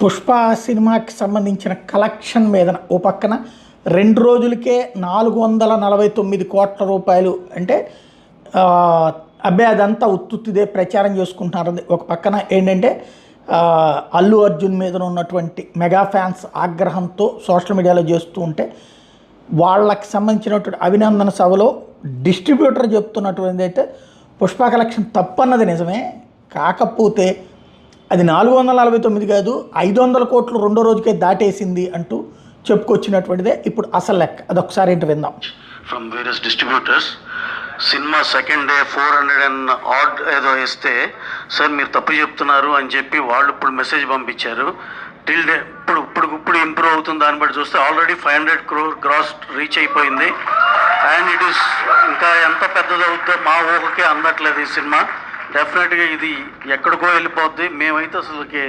పుష్ప సినిమాకి సంబంధించిన కలెక్షన్ మీద ఓ పక్కన రెండు రోజులకే నాలుగు వందల నలభై తొమ్మిది కోట్ల రూపాయలు అంటే అబ్బాయి అదంతా ఉత్తుత్తిదే ప్రచారం చేసుకుంటున్నారు ఒక పక్కన ఏంటంటే అల్లు అర్జున్ మీద ఉన్నటువంటి మెగా ఫ్యాన్స్ ఆగ్రహంతో సోషల్ మీడియాలో చేస్తూ ఉంటే వాళ్ళకి సంబంధించినటువంటి అభినందన సభలో డిస్ట్రిబ్యూటర్ చెప్తున్నటువంటి అయితే పుష్ప కలెక్షన్ తప్పన్నది నిజమే. కాకపోతే అది నాలుగు వందల నలభై తొమ్మిది కాదు ఐదు వందల కోట్లు రెండో రోజుకే దాటేసింది అంటూ చెప్పుకొచ్చినటువంటిదే ఇప్పుడు అసలు లెక్క. అదొకసారి ఏంటి విందాం. From various distributors cinema second day four hundred and odd ఏదో ఇస్తే సార్ మీరు తప్పు చెప్తున్నారు అని చెప్పి వాళ్ళు ఇప్పుడు మెసేజ్ పంపించారు. టిల్ డే ఇప్పుడు ఇప్పుడు ఇప్పుడు ఇంప్రూవ్ అవుతుంది దాన్ని బట్టి చూస్తే already five hundred crore gross reach అయిపోయింది. అండ్ ఇట్ ఈస్ ఇంకా ఎంత పెద్దది అవుతుందో మా ఊహకే అందట్లేదు ఈ సినిమా. డెఫినెట్గా ఇది ఎక్కడికో వెళ్ళిపోద్ది. మేమైతే అసలుకి